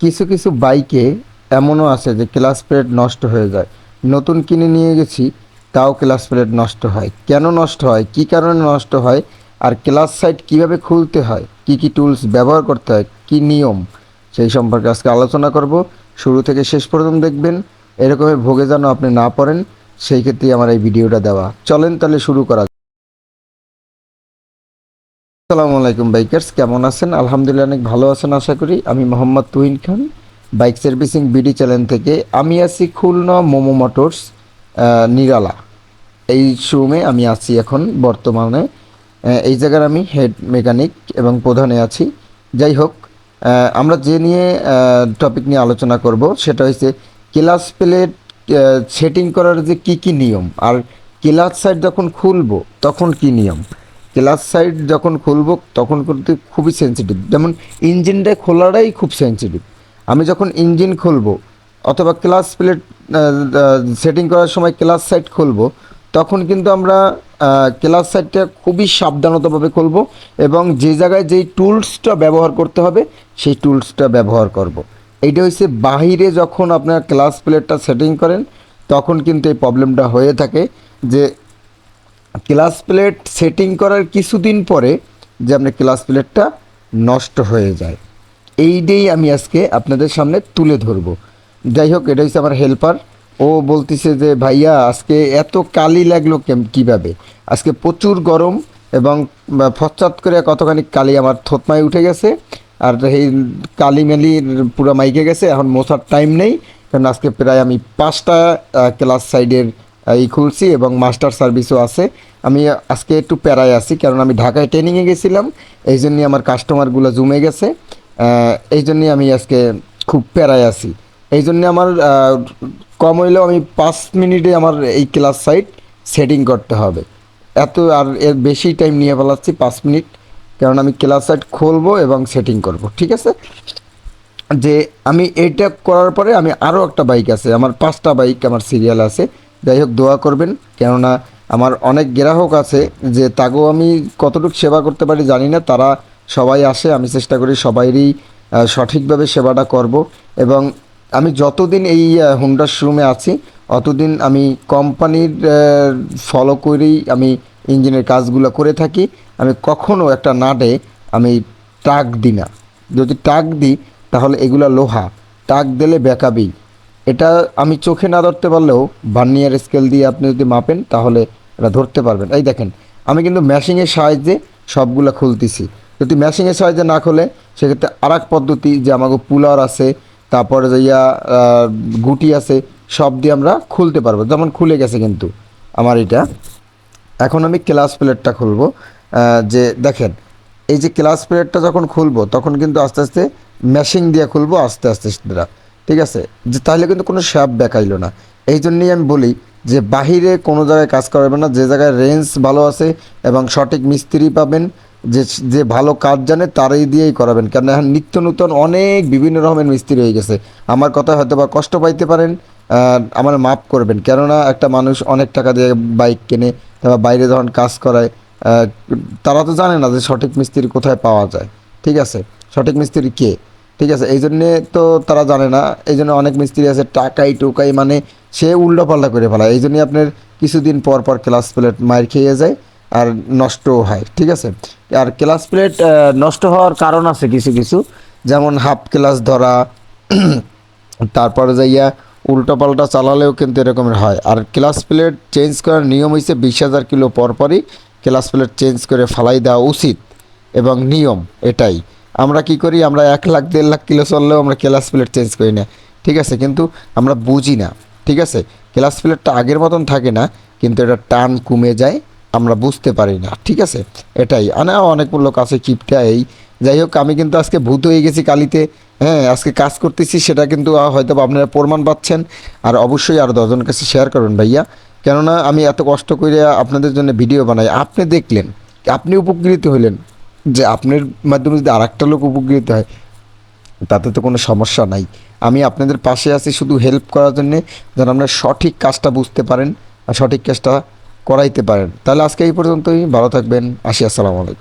কিছু কিছু বাইকে এমনও আছে যে ক্লাস প্লেট নষ্ট হয়ে যায়। নতুন কিনে নিয়ে গেছি, তাও ক্লাস প্লেট নষ্ট হয়। কেন নষ্ট হয়? কি কারণে নষ্ট হয়? আর ক্লাস সাইট কীভাবে খুলতে হয়? কি কি টুলস ব্যবহার করতে হয়? কি নিয়ম? সেই সম্পর্কে আজকে আলোচনা করব। শুরু থেকে শেষ পর্যন্ত দেখবেন। এরকমের ভোগে যেন আপনি না পড়েন, সেই ক্ষেত্রেই আমার এই ভিডিওটা দেওয়া। চলেন তাহলে শুরু করা। আসসালামু আলাইকুম, বাইকার্স। কেমন আছেন? আলহামদুলিল্লাহ অনেক ভালো আছেন, আশা করি। আমি Mohammad Tuhin Khan, bike servicing BD channel থেকে। আমি আছি খুলনা মোমো মোটরস নিরালা। এই শোরুমে আমি আছি এখন বর্তমানে। এই জায়গার আমি হেড মেকানিক এবং প্রধানে আছি। যাই হোক আমরা যে নিয়ে টপিক নিয়ে আলোচনা করব, সেটা হচ্ছে ক্লাস প্লেট সেটিং করার যে কি কি নিয়ম, আর ক্লাস সাইড যখন খুলবো, তখন কি নিয়ম? ক্লাস সাইড যখন খুলবো, তখন কিন্তু খুবই সেন্সিটিভ যেমন ইঞ্জিনটা খোলাটাই খুব সেন্সিটিভ আমি যখন ইঞ্জিন খুলবো, অথবা ক্লাস প্লেট সেটিং করার সময় ক্লাস সাইড খুলবো, তখন কিন্তু আমরা ক্লাস সাইডটা খুবই সাবধানতাভাবে খুলবো এবং যে জায়গায় যেই টুলসটা ব্যবহার করতে হবে, সেই টুলসটা ব্যবহার করব। এইটা হচ্ছে বাহিরে যখন আপনার ক্লাস প্লেটটা সেটিং করেন, তখন কিন্তু এই প্রবলেমটা হয়ে থাকে যে ক্লাস প্লেট সেটিং করার কিছুদিন পরে যে আপনার ক্লাস প্লেটটা নষ্ট হয়ে যায়। এইটাই আমি আজকে আপনাদের সামনে তুলে ধরবো। যাই হোক, এটা হচ্ছে আমার হেল্পার। ও বলতেছে যে, ভাইয়া, আজকে এত কালি লাগল কীভাবে? আজকে প্রচুর গরম এবং ফচ্চাত করে কতখানি কালি আমার থতমায় উঠে গেছে। আর এই কালি মেলি পুরো মাইকে গেছে। এখন মোছার টাইম নেই। কারণ আজকে প্রায় আমি পাঁচটা ক্লাস সাইডের এই খুলছি এবং মাস্টার সার্ভিসও আছে। আমি আজকে একটু প্যারায় আছি কারণ আমি ঢাকায় ট্রেনিংয়ে গেছিলাম, এই জন্যই আমার কাস্টমারগুলো জমে গেছে। এই জন্যই আমি আজকে খুব প্যারায় আছি। এই জন্য আমার কম হইলেও আমি পাঁচ মিনিটে আমার এই ক্লাস সাইট সেটিং করতে হবে। এত আর এর বেশি টাইম নিয়ে ফেলাচ্ছি পাঁচ মিনিট কারণ আমি ক্লাস সাইট খুলবো এবং সেটিং করব, ঠিক আছে? যে আমি এটা করার পরে আমি আরও একটা বাইক আছে, আমার পাঁচটা বাইক আমার সিরিয়াল আছে। যাই হোক দোয়া করবেন। কেননা আমার অনেক গ্রাহক আছে যে তাকেও আমি কতটুকু সেবা করতে পারি জানি না। তারা সবাই আসে, আমি চেষ্টা করি সবাইরই সঠিকভাবে সেবাটা করব। এবং আমি যতদিন এই হুন্ডার শোরুমে আছি, অতদিন আমি কোম্পানির ফলো করেই আমি ইঞ্জিনের কাজগুলো করে থাকি। আমি কখনও একটা নাটে আমি টাক দিই না। যদি টাক দিই, তাহলে এগুলা লোহা। টাক দিলে বেকাবি এটা আমি চোখে না ধরতে পারলেও ভার্নিয়ার স্কেল দিয়ে আপনি যদি মাপেন, তাহলে এটা ধরতে পারবেন। এই দেখেন, আমি কিন্তু ম্যাশিংয়ের সাহায্যে সবগুলা খুলতেছি। যদি ম্যাশিংয়ের সাহায্যে না খোলে, সেক্ষেত্রে আর এক পদ্ধতি যে আমাকে পুলার আছে, তারপরে যাইয়া গুটি আছে, সব দিয়ে আমরা খুলতে পারব। যেমন খুলে গেছে কিন্তু আমার এটা। এখন আমি ক্লাস প্লেটটা খুলবো। যে দেখেন, এই যে ক্লাস প্লেটটা যখন খুলবো, তখন কিন্তু আস্তে আস্তে ম্যাশিং দিয়ে খুলবো, আস্তে আস্তে সেটা। ঠিক আছে? যে তাহলে কিন্তু কোনো শ্যাপ দেখাইলো না। এই জন্যই আমি বলি যে বাহিরে কোনো জায়গায় কাজ করাবেন না, যে জায়গায় রেঞ্জ ভালো আছে এবং সঠিক মিস্ত্রি পাবেন, যে যে ভালো কাজ জানে তারাই দিয়েই করাবেন। কারণ এখন নিত্য নূতন অনেক বিভিন্ন রকমের মিস্ত্রি হয়ে গেছে। আমার কথা হয়তো বা কষ্ট পাইতে পারেন আমার মাফ করবেন। কেননা একটা মানুষ অনেক টাকা দিয়ে বাইক কেনে, তারপর বাইরে যখন কাজ করায় তারা তো জানে না যে সঠিক মিস্ত্রি কোথায় পাওয়া যায়। ঠিক আছে? সঠিক মিস্ত্রি কে? ঠিক আছে, এই জন্যে তো তারা জানে না, এই জন্য অনেক মিস্ত্রি আছে টাকাই টোকাই মানে সে উল্টোপাল্টা করে ফেলায়। এই জন্যই আপনার কিছুদিন পর পর ক্লাস প্লেট মার খেয়ে যায় আর নষ্টও হয়, ঠিক আছে? আর ক্লাস প্লেট নষ্ট হওয়ার কারণ আছে কিছু কিছু, যেমন হাফ ক্লাস ধরা, তারপরে যাইয়া উল্টোপাল্টা চালালেও কিন্তু এরকমের হয়। আর ক্লাস প্লেট চেঞ্জ করার নিয়ম হয়েছে বিশ হাজার কিলো পরপরই ক্লাস প্লেট চেঞ্জ করে ফালাই দেওয়া উচিত এবং নিয়ম এটাই। আমরা কি করি? আমরা এক লাখ, দেড় লাখ কিলো চললেও আমরা ক্লাস প্লেট চেঞ্জ করি না। ঠিক আছে, কিন্তু আমরা বুঝি না। ঠিক আছে? ক্লাস প্লেটটা আগের মতন থাকে না, কিন্তু এটা টান কমে যায়, আমরা বুঝতে পারি না। ঠিক আছে? এটাই। আনা, অনেক লোক আছে কিপটা এই। যাই হোক, আমি কিন্তু আজকে ভূত হয়ে গেছি কালিতে। হ্যাঁ আজকে কাজ করতেছি, সেটা কিন্তু হয়তো আপনারা প্রমাণ পাচ্ছেন। আর অবশ্যই আরও দশজনের কাছে শেয়ার করবেন ভাইয়া। কেননা, আমি এত কষ্ট করে আপনাদের জন্য ভিডিও বানাই। আপনি দেখলেন, আপনি উপকৃত হলেন। যে আপনার মাধ্যমে যদি আর একটা লোক উপকৃত হয়, তাতে তো কোনো সমস্যা নাই। আমি আপনাদের পাশে আছি শুধু হেল্প করার জন্যে, যেন আপনারা সঠিক কাজটা বুঝতে পারেন আর সঠিক কাজটা করাইতে পারেন। তাহলে আজকে এই পর্যন্তই। ভালো থাকবেন। আসি, আসসালামু আলাইকুম।